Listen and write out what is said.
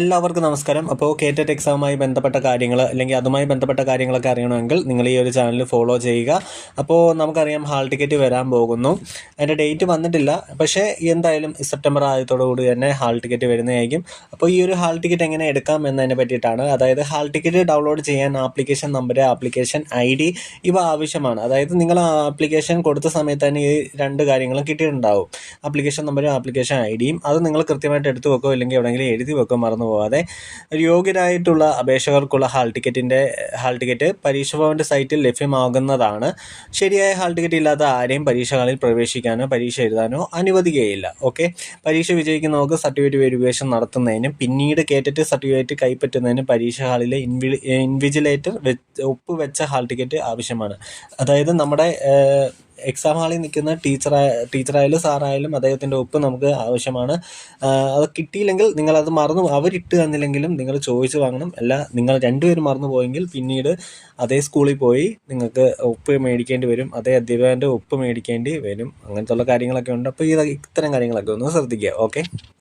എല്ലാവർക്കും നമസ്കാരം. അപ്പോൾ കേറ്ററ്റ് എക്സാമുമായി ബന്ധപ്പെട്ട കാര്യങ്ങൾ അല്ലെങ്കിൽ അതുമായി ബന്ധപ്പെട്ട കാര്യങ്ങളൊക്കെ അറിയണമെങ്കിൽ നിങ്ങൾ ഈ ഒരു ചാനൽ ഫോളോ ചെയ്യുക. അപ്പോൾ നമുക്കറിയാം ഹാൾ ടിക്കറ്റ് വരാൻ പോകുന്നു. അതിന്റെ ഡേറ്റ് വന്നിട്ടില്ല. പക്ഷേ എന്തായാലും സെപ്റ്റംബർ ആദ്യത്തോടു കൂടി തന്നെ ഹാൾ ടിക്കറ്റ് വരുന്നതായിരിക്കും. അപ്പോൾ ഈ ഒരു ഹാൾ ടിക്കറ്റ് എങ്ങനെ എടുക്കാം എന്നതിനെ പറ്റിയിട്ടാണ്. അതായത് ഹാൾ ടിക്കറ്റ് ഡൗൺലോഡ് ചെയ്യാൻ application number application I D ഇവ ആവശ്യമാണ്. അതായത് നിങ്ങൾ ആപ്ലിക്കേഷൻ കൊടുത്ത സമയത്ത് തന്നെ ഈ രണ്ട് കാര്യങ്ങളും കിട്ടിയിട്ടുണ്ടാവും. ആപ്ലിക്കേഷൻ നമ്പറും ആപ്ലിക്കേഷൻ ഐ ഡിയും അത് നിങ്ങൾ കൃത്യമായിട്ട് എടുത്തു വെക്കോ അല്ലെങ്കിൽ എവിടെയെങ്കിലും എഴുതി വെക്കോ മറന്നു പോകാതെ ഒരു യോഗ്യരായിട്ടുള്ള അപേക്ഷകർക്കുള്ള ഹാൾ ടിക്കറ്റിന്റെ ഹാൾ ടിക്കറ്റ് പരീക്ഷ ഭവന്റെ സൈറ്റിൽ ലഭ്യമാകുന്നതാണ്. ശരിയായ ഹാൾ ടിക്കറ്റ് ഇല്ലാത്ത ആരെയും പരീക്ഷകളിൽ പ്രവേശിക്കാനോ പരീക്ഷ എഴുതാനോ അനുവദിക്കുകയില്ല. ഓക്കെ? പരീക്ഷ വിജയിക്കുന്നവർക്ക് സർട്ടിഫിക്കറ്റ് വെരിഫിക്കേഷൻ നടത്തുന്നതിനും പിന്നീട് കേറ്ററ്റ് സർട്ടിഫിക്കറ്റ് കൈപ്പറ്റുന്നതിനും പരീക്ഷ ഹാളിലെ ഇൻവി ഇൻവിജിലേറ്റർ ഒപ്പ് വെച്ച ഹാൾ ടിക്കറ്റ് ആവശ്യമാണ്. അതായത് നമ്മുടെ എക്സാം ഹാളിൽ നിൽക്കുന്ന ടീച്ചറായ ടീച്ചറായാലും സാറായാലും അദ്ദേഹത്തിന്റെ ഒപ്പ് നമുക്ക് ആവശ്യമാണ്. അത് കിട്ടിയില്ലെങ്കിൽ നിങ്ങളത് മറന്നു അവരിട്ട് തന്നില്ലെങ്കിലും നിങ്ങൾ ചോദിച്ച് വാങ്ങണം. അല്ല നിങ്ങൾ രണ്ടുപേരും മറന്നു പോയെങ്കിൽ പിന്നീട് അതേ സ്കൂളിൽ പോയി നിങ്ങൾക്ക് ഒപ്പ് മേടിക്കേണ്ടി വരും. അതേ അധ്യാപകന്റെ ഒപ്പ് മേടിക്കേണ്ടി വരും. അങ്ങനത്തെ ഉള്ള കാര്യങ്ങളൊക്കെ ഉണ്ട്. അപ്പോൾ ഇത് ഇത്തരം കാര്യങ്ങളൊക്കെ ഒന്ന് ശ്രദ്ധിക്കുക. ഓക്കെ?